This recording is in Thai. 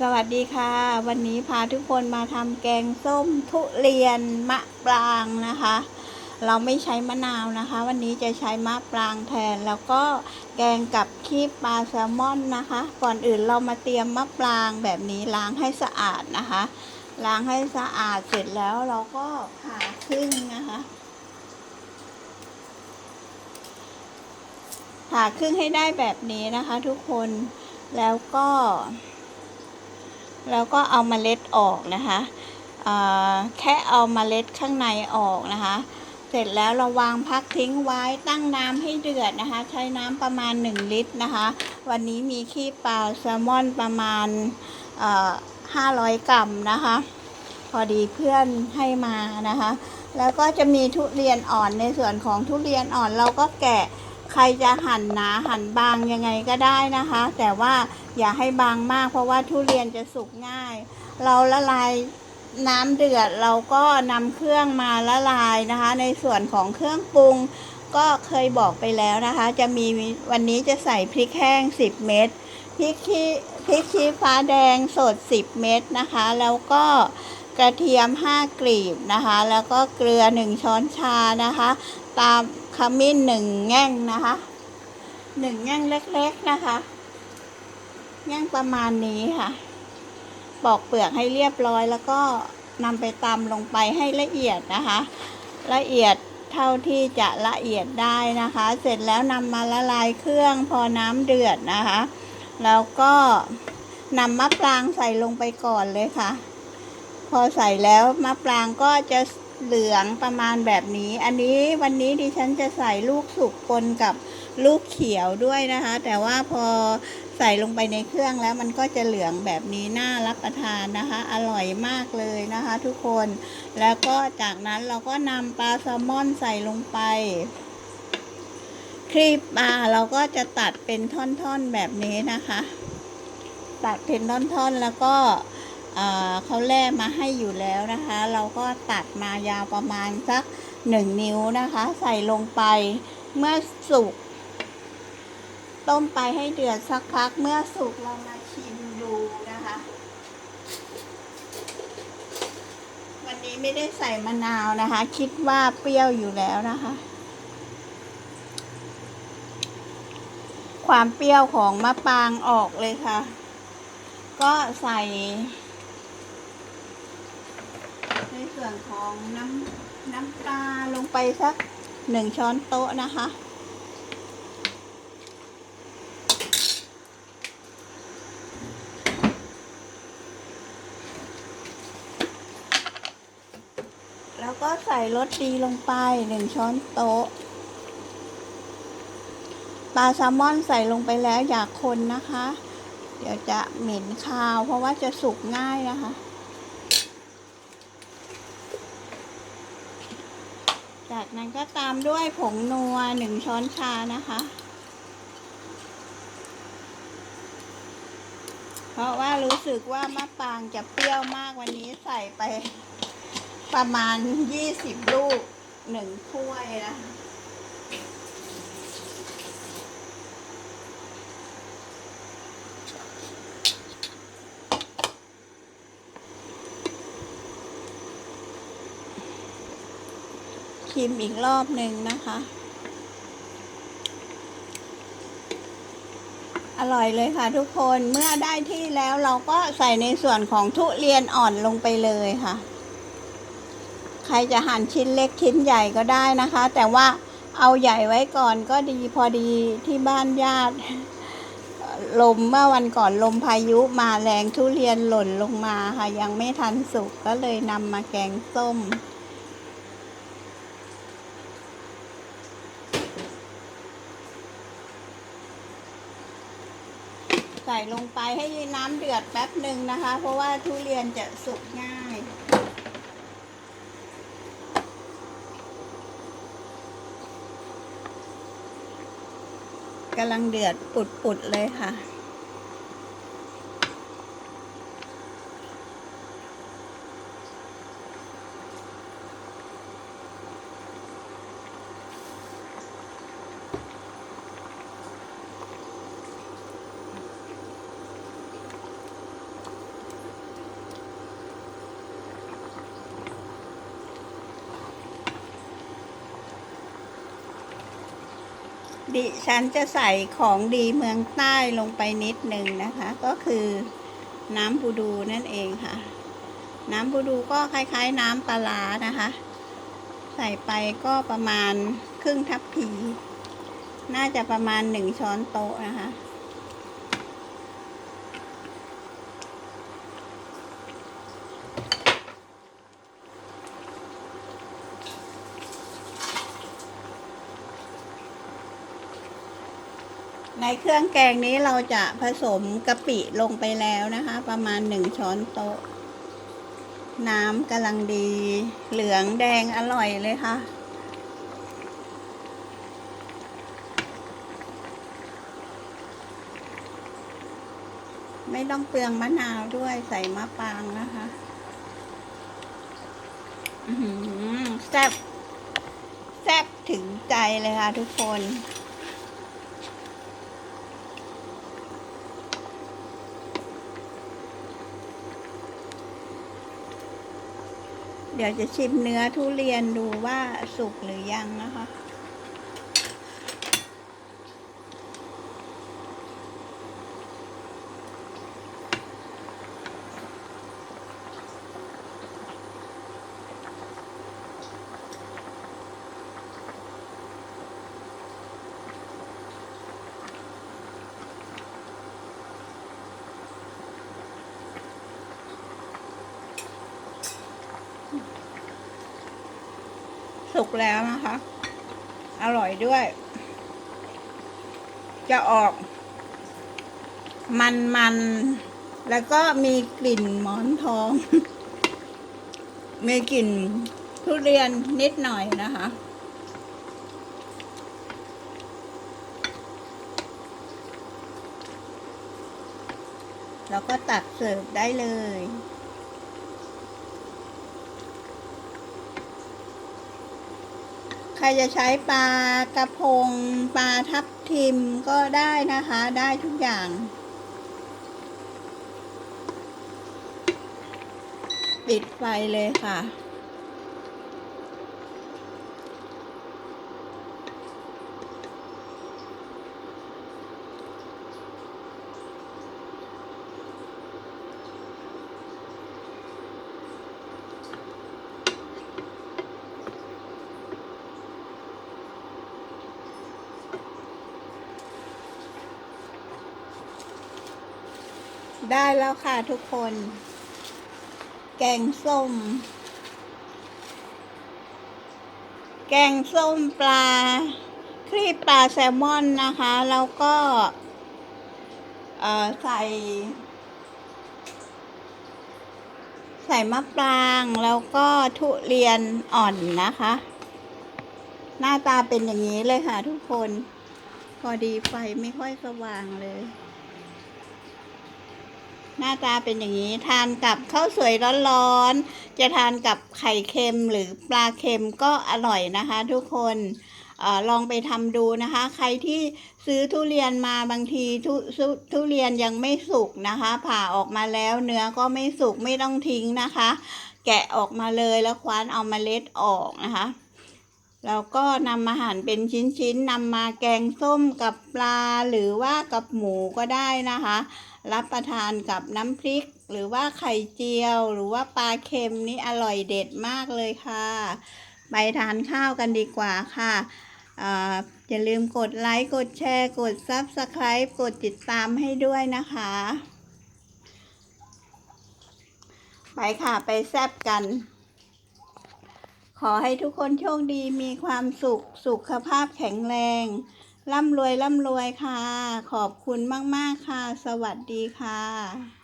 สวัสดีค่ะ วันนี้พาทุกคนมาทำแกงส้มทุเรียนมะปรางนะคะ เราไม่ใช้มะนาวนะคะ วันนี้จะใช้มะปรางแทน แล้วก็แกงกับคีบปลาแซลมอนนะคะ ก่อนอื่นเรามาเตรียมมะปรางแบบนี้ล้างให้สะอาดนะคะ ล้างให้สะอาดเสร็จแล้วเราก็ผ่าครึ่งนะคะผ่าครึ่งให้ได้แบบนี้นะคะ ทุกคนแล้วก็ แล้วก็เอาเมล็ดออกนะคะแค่เอาเมล็ดข้างในออกนะคะ เสร็จแล้วเราวางพักทิ้งไว้ตั้งน้ำให้เดือดนะคะ ใช้น้ำประมาณ 1 ลิตรนะคะ วันนี้มีขี้ปลาแซลมอนประมาณ500 กรัมนะคะ พอดีเพื่อนให้มานะคะ แล้วก็จะมีทุเรียนอ่อนในส่วนของทุเรียนอ่อนเราก็แกะใครจะหั่นหนาหั่นบางยังไงก็ได้นะคะ แต่ว่า อย่าให้บางมาก เพราะว่าทุเรียนจะสุกง่าย เราละลายน้ำเดือดเราก็นำเครื่องมาละลายนะคะ ในส่วนของเครื่องปรุงก็เคยบอกไปแล้วนะคะ จะมีวันนี้จะใส่พริกแห้ง 10 เม็ดพริกขี้พริกชี้ฟ้าแดงสด 10 เม็ดนะคะ แล้วก็กระเทียม 5 กลีบนะคะ แล้วก็เกลือ 1 ช้อนชานะคะ ตามขมิ้นหนึ่งแง่งนะคะหนึ่งแง่งเล็กๆนะคะ แง่งประมาณนี้ค่ะ ปอกเปลือกให้เรียบร้อย แล้วก็นำไปตำลงไปให้ละเอียดนะคะ ละเอียดเท่าที่จะละเอียดได้นะคะ เสร็จแล้วนำมาละลายเครื่องพอน้ำเดือดนะคะ แล้วก็นำมะปรางใส่ลงไปก่อนเลยค่ะ พอใส่แล้วมะปรางก็จะเหลืองประมาณแบบนี้ อันนี้วันนี้ดิฉันจะใส่ลูกสุกปนกับลูกเขียวด้วยนะคะ แต่ว่าพอ ใส่ลงไปในเครื่องแล้วมันก็จะเหลืองแบบนี้น่ารับประทานนะคะ อร่อยมากเลยนะคะทุกคนแล้วก็จากนั้นเราก็นำปลาแซลมอนใส่ลงไปครีบปลาเราก็จะตัดเป็นท่อนๆแบบนี้นะคะ ตัดเป็นท่อนๆแล้วก็เอ่อเขาแล่มาให้อยู่แล้วนะคะ เราก็ตัดมายาวประมาณสักหนึ่งนิ้วนะคะ ใส่ลงไปเมื่อสุก ต้มไปให้เดือดสักพักเมื่อสุกเรามาชิมดูนะคะ วันนี้ไม่ได้ใส่มะนาวนะคะ คิดว่าเปรี้ยวอยู่แล้วนะคะ ความเปรี้ยวของมะปรางออกเลยค่ะ ก็ใส่ ในส่วนของน้ำน้ำปลาลงไปสักหนึ่งช้อนโต๊ะนะคะ แล้วก็ใส่รสดีลงไปหนึ่งช้อนโต๊ะ ปลาแซลมอนใส่ลงไปแล้วอย่าคนนะคะ เดี๋ยวจะเหม็นคาว เพราะว่าจะสุกง่ายนะคะ จากนั้นก็ตามด้วยผงนัวหนึ่งช้อนชานะคะเพราะว่ารู้สึกว่ามะปางจะเปรี้ยวมากวันนี้ใส่ไป ประมาณยี่สิบลูกหนึ่งถ้วยนะคะชิมอีกรอบหนึ่งนะคะ อร่อยเลยค่ะทุกคนเมื่อได้ที่แล้วเราก็ใส่ในส่วนของทุเรียนอ่อนลงไปเลยค่ะ ใครจะหั่นชิ้นเล็กชิ้นใหญ่ก็ได้นะคะ แต่ว่าเอาใหญ่ไว้ก่อนก็ดีพอดีที่บ้านญาติ ลมเมื่อวันก่อนลมพายุมาแรงทุเรียนหล่นลงมาค่ะ ยังไม่ทันสุกก็เลยนำมาแกงส้มใส่ลงไปให้น้ำเดือดแป๊บหนึ่งนะคะ เพราะว่าทุเรียนจะสุกง่าย กำลังเดือดปุดๆเลยค่ะ ดิฉันจะใส่ของดีเมืองใต้ลงไปนิดหนึ่งนะคะ ก็คือน้ำบูดูนั่นเองค่ะ น้ำบูดูก็คล้ายๆ น้ำปลาร้านะคะ ใส่ไปก็ประมาณครึ่งทัพพี น่าจะประมาณหนึ่งช้อนโต๊ะนะคะ ในเครื่องแกงนี้เราจะผสมกะปิลงไปแล้วนะคะ ประมาณหนึ่งช้อนโต๊ะ น้ำกำลังดี เหลืองแดงอร่อยเลยค่ะ ไม่ต้องเปลืองมะนาวด้วยใส่มะปางนะคะแซ่บแซ่บถึงใจเลยค่ะทุกคน เดี๋ยวจะชิมเนื้อทุเรียนดูว่าสุกหรือยังนะคะ สุกแล้วนะคะ อร่อยด้วย จะออก มันมันๆแล้วก็มีกลิ่นหมอนทอง มีกลิ่นทุเรียนนิดหน่อยนะคะ แล้วก็ตักเสิร์ฟได้เลย ใค รจะใช้ปลากระพงปลาทับทิมก็ได้นะคะ ได้ทุกอย่าง ปิดไฟเลยค่ะ ได้แล้วค่ะทุกคน แกงส้ม แกงส้มปลา ครีบปลาแซลมอนนะคะ แล้วก็ใส่ ใส่มะปรางแล้วก็ทุเรียนอ่อนนะคะ หน้าตาเป็นอย่างนี้เลยค่ะทุกคน พอดีไฟไม่ค่อยสว่างเลย หน้าตาเป็นอย่างนี้ ทานกับข้าวสวยร้อนๆ จะทานกับไข่เค็มหรือปลาเค็มก็อร่อยนะคะทุกคนอลองไปทำดูนะคะ ใครที่ซื้อทุเรียนมาบางทีทุทุเรียนยังไม่สุกนะคะ ผ่าออกมาแล้วเนื้อก็ไม่สุกไม่ต้องทิ้งนะคะ แกะออกมาเลยแล้วคว้านเอาเมล็ดออกนะคะ แล้วก็นำมาหั่นเป็นชิ้นๆนำมาแกงส้มกับปลาหรือว่ากับหมูก็ได้นะคะ รับประทานกับน้ำพริก หรือว่าไข่เจียว หรือว่าปลาเค็มนี่อร่อยเด็ดมากเลยค่ะ ไปทานข้าวกันดีกว่าค่ะออย่าลืมกดไลค์กดแชร์กด Subscribe กดติดตามให้ด้วยนะคะ ไปค่ะ ไปแซบกัน อให้ทุกคนโชคดีมีความสุข สุขภาพแข็งแรง ร่ำรวยร่ำรวยค่ะ ขอบคุณมาก ๆ ค่ะ สวัสดีค่ะ